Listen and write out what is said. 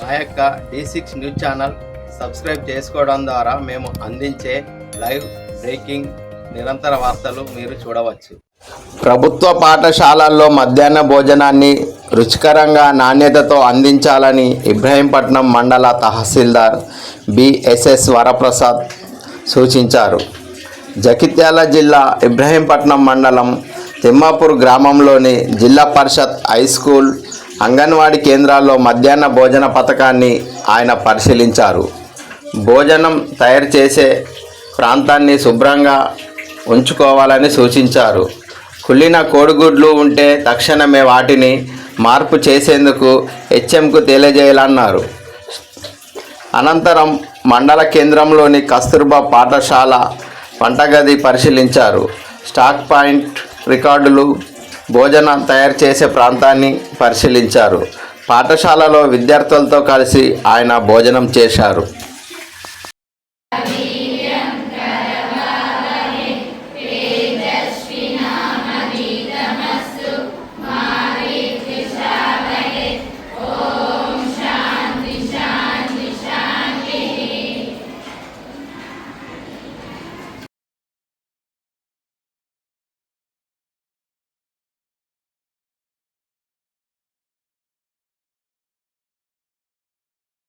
మా యొక్క D six news channel subscribe చేసుకోవడం ద్వారా మేము అందించే లైవ్ బ్రేకింగ్ నిరంతర వార్తలు మీరు చూడవచ్చు. ప్రభుత్వ పాఠశాలల్లో మధ్యాహ్న భోజనాన్ని రుచికరంగా నాణ్యతతో అందించాలని ఇబ్రహీంపట్నం మండల తహసీల్దార్ బిఎస్ఎస్ వరప్రసాద్ సూచించారు. జగిత్యాల జిల్లా ఇబ్రహీంపట్నం మండలం తిమ్మాపూర్ గ్రామంలోని జిల్లా పరిషత్ హై స్కూల్ అంగన్వాడీ కేంద్రాల్లో మధ్యాహ్న భోజన పథకాన్ని ఆయన పరిశీలించారు. భోజనం తయారు చేసే ప్రాంతాన్ని శుభ్రంగా ఉంచుకోవాలని సూచించారు. కుళ్ళిన కోడిగుడ్లు ఉంటే తక్షణమే వాటిని మార్పు చేసేందుకు హెచ్ఎంకు తెలియజేయాలన్నారు. అనంతరం మండల కేంద్రంలోని కస్తూర్బా పాఠశాల వంటగది పరిశీలించారు. స్టాక్ పాయింట్ రికార్డులు భోజనం తయారు చేసే ప్రాంతాన్ని పరిశీలించారు. పాఠశాలలో విద్యార్థులతో కలిసి ఆయన భోజనం చేశారు.